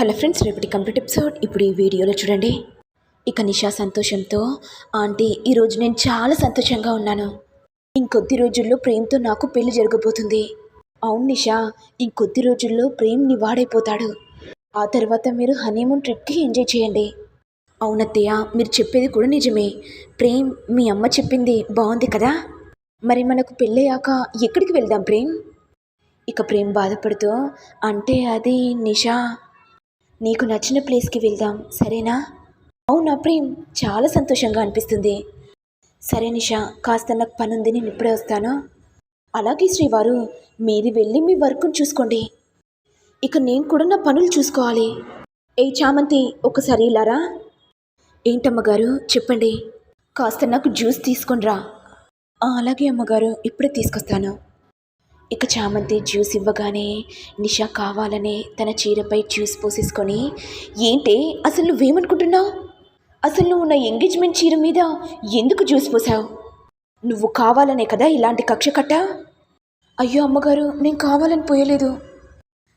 Hello friends రేపటి complete episode ఇప్పుడు ఈ వీడియోలో చూడండి. ఇక నిషా సంతోషంతో ఆంటీ ఈరోజు నేను చాలా సంతోషంగా ఉన్నాను. ఇంకొద్ది రోజుల్లో ప్రేమ్తో నాకు పెళ్ళి జరగబోతుంది. అవును నిషా ఇంకొద్ది రోజుల్లో ప్రేమ్ నీ వాడైపోతాడు. ఆ తర్వాత మీరు హనీమూన్ ట్రిప్కి ఎంజాయ్ చేయండి. అవునత్తయ్య మీరు చెప్పేది కూడా నిజమే. ప్రేమ్ మీ అమ్మ చెప్పింది బాగుంది కదా? మరి మనకు పెళ్ళయ్యాక ఎక్కడికి వెళ్దాం ప్రేమ్? ఇక ప్రేమ్ బాధపడుతూ అంటే అది నిషా నీకు నచ్చిన ప్లేస్కి వెళ్దాం సరేనా? అవునా ప్రేమ్? చాలా సంతోషంగా అనిపిస్తుంది. సరే నిషా కాస్త నాకు పనుంది నేను ఇప్పుడే వస్తాను. అలాగే శ్రీవారు మీరు వెళ్ళి మీ వర్క్ను చూసుకోండి. ఇక నేను కూడా నా పనులు చూసుకోవాలి. ఏ చామంతి ఒకసారి ఇలారా ఏంటమ్మగారు చెప్పండి. కాస్త నాకు జ్యూస్ తీసుకుని రా. అలాగే అమ్మగారు ఇప్పుడే తీసుకొస్తాను. ఇక చామంతి జ్యూస్ ఇవ్వగానే నిషా కావాలనే తన చీరపై జ్యూస్ పోసేసుకొని ఏంటి అసలు నువ్వేమనుకుంటున్నావు? అసలు నువ్వు నా ఎంగేజ్మెంట్ చీర మీద ఎందుకు జ్యూస్ పోసావు? నువ్వు కావాలనే కదా ఇలాంటి కక్ష కట్ట? అయ్యో అమ్మగారు నేను కావాలని పోయలేదు.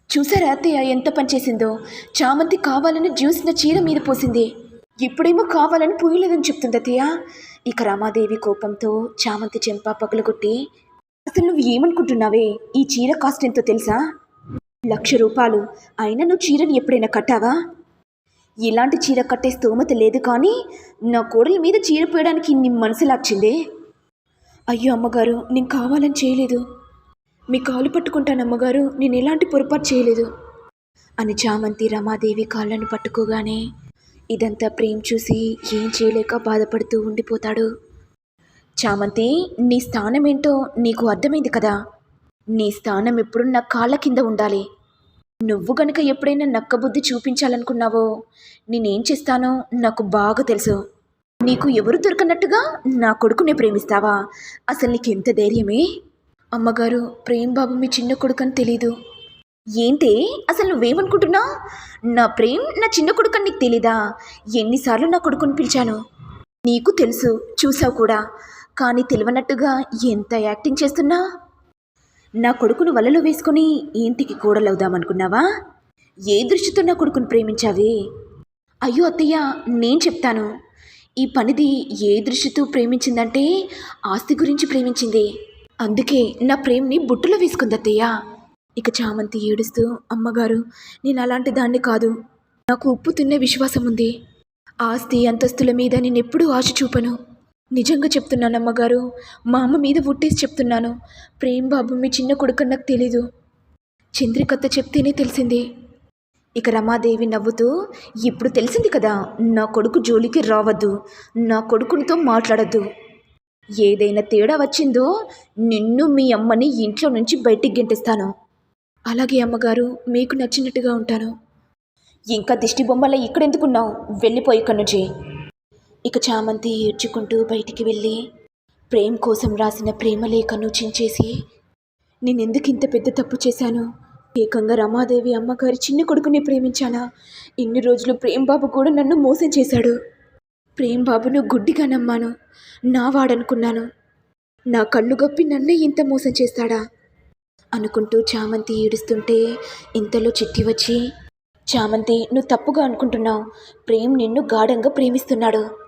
చూసారా అత్తయ్య ఎంత పనిచేసిందో చామంతి కావాలని జ్యూస్ నా చీర మీద పోసింది. ఇప్పుడేమో కావాలని పోయలేదని చెప్తుంది అత్తయ్య. ఇక రమాదేవి కోపంతో చామంతి చెంప పగలగొట్టి అసలు నువ్వు ఏమనుకుంటున్నావే? ఈ చీర కాస్ట్ ఎంతో తెలుసా? లక్ష రూపాయలు. అయినా నువ్వు చీరని ఎప్పుడైనా కట్టావా? ఇలాంటి చీర కట్టే స్తోమత లేదు కానీ నా కోడల మీద చీర పోయడానికి నీ అయ్యో అమ్మగారు నేను కావాలని చేయలేదు. మీ కాలు పట్టుకుంటాను అమ్మగారు నేను ఎలాంటి పొరపాటు చేయలేదు. అని చామంతి రమాదేవి కాళ్ళను పట్టుకోగానే ఇదంతా ప్రేమ్ చూసి ఏం చేయలేక బాధపడుతూ ఉండిపోతాడు. చామంతి నీ స్థానం ఏంటో నీకు అర్థమైంది కదా? నీ స్థానం ఎప్పుడు నా కాళ్ళ కింద ఉండాలి. నువ్వు గనుక ఎప్పుడైనా నక్కబుద్ధి చూపించాలనుకున్నావో నేనేం చేస్తానో నాకు బాగా తెలుసు. నీకు ఎవరు దొరకనట్టుగా నా కొడుకునే ప్రేమిస్తావా? అసలు నీకెంత ధైర్యమే? అమ్మగారు ప్రేమ్ బాబు మీ చిన్న కొడుకని తెలీదు. ఏంటి? అసలు నువ్వేమనుకుంటున్నా నా ప్రేమ్ నా చిన్న కొడుకని నీకు తెలీదా? ఎన్నిసార్లు నా కొడుకుని పిలిచాను? నీకు తెలుసు చూసావు కూడా. కానీ తెలివనట్టుగా ఎంత యాక్టింగ్ చేస్తున్నా? నా కొడుకును వలలో వేసుకొని ఇంటికి కూడలవుదామనుకున్నావా? ఏ దృష్టితో నా కొడుకును ప్రేమించావే? అయ్యో అత్తయ్య నేను చెప్తాను. ఈ పనిది ఏ దృష్టితో ప్రేమించిందంటే ఆస్తి గురించి ప్రేమించింది. అందుకే నా ప్రేమ్ని బుట్టులో వేసుకుంది అత్తయ్య. ఇక చామంతి ఏడుస్తూ అమ్మగారు నేను అలాంటి దాన్ని కాదు. నాకు ఉప్పు తిన్నే విశ్వాసం ఉంది ఆస్తి అంతస్తుల మీద నేను ఎప్పుడూ ఆశ చూపను. నిజంగా చెప్తున్నాను అమ్మగారు. మా అమ్మ మీద ఉట్టేసి చెప్తున్నాను. ప్రేమ్ బాబు మీ చిన్న కొడుకు నాకు తెలీదు. చంద్రికత్త చెప్తేనే తెలిసింది. ఇక రమాదేవి నవ్వుతూ ఇప్పుడు తెలిసింది కదా నా కొడుకు జోలికి రావద్దు. నా కొడుకునితో మాట్లాడద్దు. ఏదైనా తేడా వచ్చిందో నిన్ను మీ అమ్మని ఇంట్లో నుంచి బయటికి గెంటిస్తాను. అలాగే అమ్మగారు మీకు నచ్చినట్టుగా ఉంటాను. ఇంకా దిష్టి బొమ్మల ఇక్కడెందుకున్నావు? వెళ్ళిపోయి ఇక్కడి నుంచి. ఇక చామంతి ఏడ్చుకుంటూ బయటికి వెళ్ళి ప్రేమ్ కోసం రాసిన ప్రేమలేఖను చించేసి నేనెందుకు ఇంత పెద్ద తప్పు చేశాను? ఏకంగా రమాదేవి అమ్మగారి చిన్న కొడుకుని ప్రేమించానా? ఇన్ని రోజులు ప్రేమ్ బాబు కూడా నన్ను మోసం చేశాడు. ప్రేమ్ బాబును గుడ్డిగా నమ్మాను. నా వాడనుకున్నాను. నా కళ్ళు గప్పి నన్నే ఇంత మోసం చేస్తాడా అనుకుంటూ చామంతి ఏడుస్తుంటే ఇంతలో చిట్టి వచ్చి చామంతి నువ్వు తప్పుగా అనుకుంటున్నావు. ప్రేమ్ నిన్ను గాఢంగా ప్రేమిస్తున్నాడు.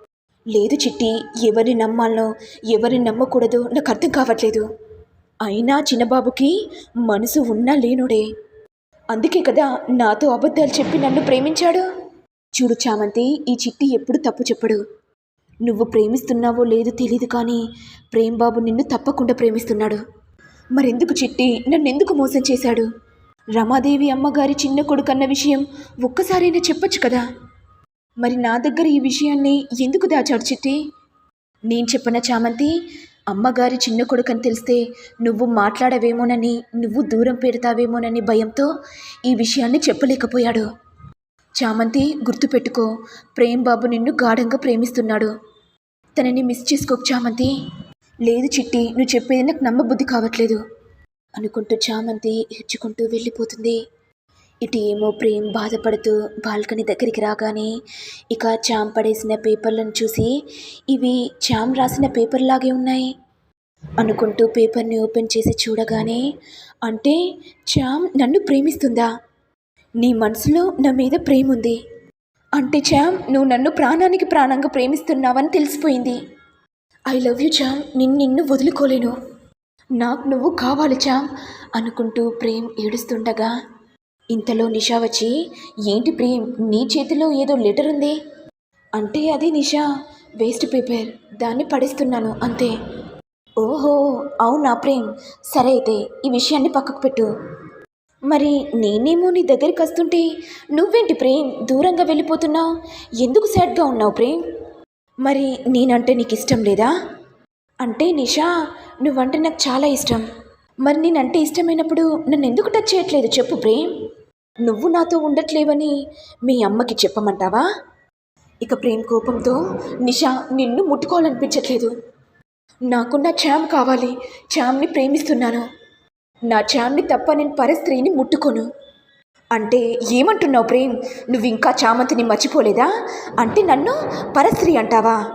లేదు చిట్టి ఎవరిని నమ్మాలో ఎవరిని నమ్మకూడదో నాకు అర్థం కావట్లేదు. అయినా చిన్నబాబుకి మనసు ఉన్నా లేనుడే. అందుకే కదా నాతో అబద్ధాలు చెప్పి నన్ను ప్రేమించాడు? చూడు చామంతి ఈ చిట్టి ఎప్పుడు తప్పు చెప్పడు. నువ్వు ప్రేమిస్తున్నావో లేదో తెలియదు కానీ ప్రేమ్ బాబు నిన్ను తప్పకుండా ప్రేమిస్తున్నాడు. మరెందుకు చిట్టి నన్నెందుకు మోసం చేశాడు? రమాదేవి అమ్మగారి చిన్న కొడుకన్న విషయం ఒక్కసారైనా చెప్పొచ్చు కదా? మరి నా దగ్గర ఈ విషయాన్ని ఎందుకు దాచాడు చిట్టి నేను చెప్పిన చామంతి అమ్మగారి చిన్న కొడుకని తెలిస్తే నువ్వు మాట్లాడవేమోనని నువ్వు దూరం పెడతావేమోనని భయంతో ఈ విషయాన్ని చెప్పలేకపోయాడు. చామంతి గుర్తుపెట్టుకో ప్రేమ్ బాబు నిన్ను గాఢంగా ప్రేమిస్తున్నాడు. తనని మిస్ చేసుకోకు చామంతి. లేదు చిట్టి నువ్వు చెప్పేది నాకు నమ్మబుద్ధి కావట్లేదు. అనుకుంటూ చామంతి హెచ్చుకుంటూ వెళ్ళిపోతుంది. ఇటు ఏమో ప్రేమ్ బాధపడుతూ బాల్కనీ దగ్గరికి రాగానే ఇక చామ్ పడేసిన పేపర్లను చూసి ఇవి చామ్ రాసిన పేపర్లాగే ఉన్నాయి అనుకుంటూ పేపర్ని ఓపెన్ చేసి చూడగానే అంటే చామ్ నన్ను ప్రేమిస్తుందా? నీ మనసులో నా మీద ప్రేమ ఉంది. అంటే చామ్ నువ్వు నన్ను ప్రాణానికి ప్రాణంగా ప్రేమిస్తున్నావని తెలిసిపోయింది. ఐ లవ్ యూ చామ్ నిన్ను నిన్ను వదులుకోలేను. నాకు నువ్వు కావాలి చామ్ అనుకుంటూ ప్రేమ్ ఏడుస్తుండగా ఇంతలో నిషా వచ్చి ఏంటి ప్రేమ్ నీ చేతిలో ఏదో లెటర్ ఉంది? అంటే అది నిషా వేస్ట్ పేపర్ దాన్ని పడేస్తున్నాను అంతే. ఓహో అవునా ప్రేమ్ సరే అయితే ఈ విషయాన్ని పక్కకు పెట్టు. మరి నేనేమో నీ దగ్గరికి వస్తుంటే నువ్వేంటి ప్రేమ్ దూరంగా వెళ్ళిపోతున్నావు? ఎందుకు సాడ్గా ఉన్నావు ప్రేమ్? మరి నేనంటే నీకు ఇష్టం లేదా? అంటే నిషా నువ్వంటే నాకు చాలా ఇష్టం. మరి నేనంటే ఇష్టమైనప్పుడు నన్ను ఎందుకు టచ్ చేయట్లేదు చెప్పు ప్రేమ్. నువ్వు నాతో ఉండట్లేవని మీ అమ్మకి చెప్పమంటావా? ఇక ప్రేమ్ కోపంతో నిషా నిన్ను ముట్టుకోవాలనిపించట్లేదు. నాకు నా చామ్ కావాలి చామ్ని ప్రేమిస్తున్నాను. నా చామ్ని తప్ప నేను పరస్త్రీని ముట్టుకోను. అంటే ఏమంటున్నావు ప్రేమ్? నువ్వు ఇంకా చామంతిని మర్చిపోలేదా? అంటే నన్ను పరస్త్రీ అంటావా?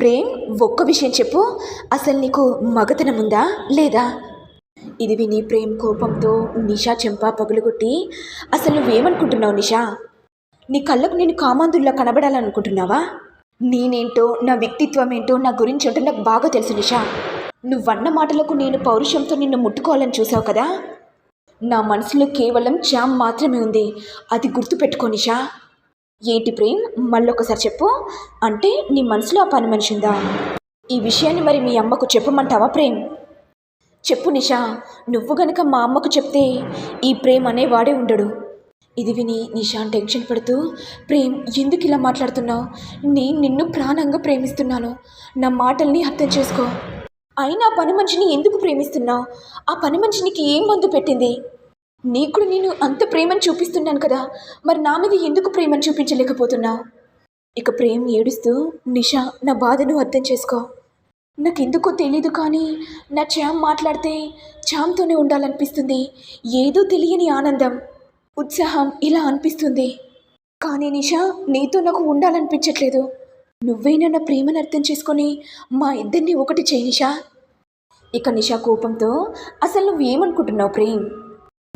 ప్రేమ్ ఒక్క విషయం చెప్పు. అసలు నీకు మగతనముందా ఉందా లేదా? ఇది విని ప్రేమ్ కోపంతో నిషా చెంపా పగులుగొట్టి అసలు నువ్వేమనుకుంటున్నావు నిషా? నీ కళ్ళకు నేను కామాంధుల్లా కనబడాలనుకుంటున్నావా? నేనేంటో నా వ్యక్తిత్వం ఏంటో నా గురించి ఏంటో నాకు బాగా తెలుసు నిషా. నువ్వన్న మాటలకు నేను పౌరుషంతో నిన్ను ముట్టుకోవాలని చూసావు కదా? నా మనసులో కేవలం జామ్ మాత్రమే ఉంది. అది గుర్తుపెట్టుకో నిషా. ఏంటి ప్రేమ్? మళ్ళొకసారి చెప్పు. అంటే నీ మనసులో ఆ పని మనిషి ఉందా? ఈ విషయాన్ని మరి మీ అమ్మకు చెప్పమంటావా ప్రేమ్? చెప్పు నిషా నువ్వు గనక మా అమ్మకు చెప్తే ఈ ప్రేమ్ అనేవాడే ఉండడు. ఇది విని నిషాన్ టెన్షన్ పడుతూ ప్రేమ్ ఎందుకు ఇలా మాట్లాడుతున్నావు? నేను నిన్ను ప్రాణంగా ప్రేమిస్తున్నాను. నా మాటల్ని అర్థం చేసుకో. అయినా పని మనిషిని ఎందుకు ప్రేమిస్తున్నావు? ఆ పని మనిషి నీకు ఏం మందు పెట్టింది? నీకు కూడా నేను అంత ప్రేమను చూపిస్తున్నాను కదా మరి నా మీద ఎందుకు ప్రేమను చూపించలేకపోతున్నావు? ఇక ప్రేమ్ ఏడుస్తూ నిషా నా బాధను అర్థం చేసుకో. నాకెందుకో తెలీదు కానీ నా చామ్ మాట్లాడితే చామ్తోనే ఉండాలనిపిస్తుంది. ఏదో తెలియని ఆనందం ఉత్సాహం ఇలా అనిపిస్తుంది. కానీ నిషా నీతో నాకు ఉండాలనిపించట్లేదు. నువ్వైనా నా ప్రేమను అర్థం చేసుకొని మా ఇద్దరిని ఒకటి చేయి నిషా. ఇక నిషా కోపంతో అసలు నువ్వేమనుకుంటున్నావు ప్రేమ్?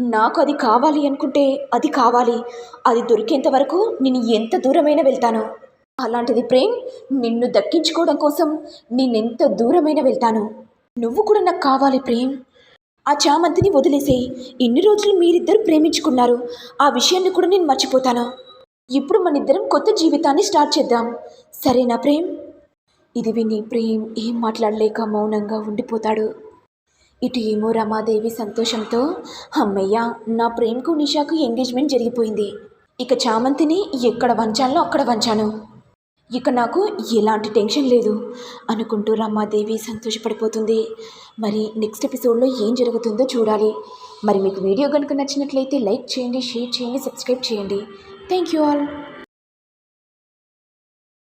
నాకు అది కావాలి అనుకుంటే అది కావాలి. అది దొరికేంత వరకు నేను ఎంత దూరమైనా వెళ్తాను. అలాంటిది ప్రేమ్ నిన్ను దక్కించుకోవడం కోసం నేనెంత దూరమైన వెళ్తాను. నువ్వు కూడా నాకు కావాలి ప్రేమ్. ఆ చామంతిని వదిలేసేయి. ఇన్ని రోజులు మీరిద్దరు ప్రేమించుకున్నారు. ఆ విషయాన్ని కూడా నేను మర్చిపోతాను. ఇప్పుడు మన ఇద్దరం కొత్త జీవితాన్ని స్టార్ట్ చేద్దాం. సరేనా ప్రేమ్? ఇది విని ప్రేమ్ ఏం మాట్లాడలేక మౌనంగా ఉండిపోతాడు. ఇటు ఏమో రమాదేవి సంతోషంతో అమ్మయ్య నా ప్రేమ్కు నిషాకు ఎంగేజ్మెంట్ జరిగిపోయింది. ఇక చామంతిని ఎక్కడ వంచాలో అక్కడ వంచాను. ఇక నాకు ఎలాంటి టెన్షన్ లేదు అనుకుంటూ రమాదేవి సంతోషపడిపోతుంది. మరి నెక్స్ట్ ఎపిసోడ్లో ఏం జరుగుతుందో చూడాలి. మరి మీకు వీడియో కనుక నచ్చినట్లయితే లైక్ చేయండి షేర్ చేయండి సబ్స్క్రైబ్ చేయండి. Thank you all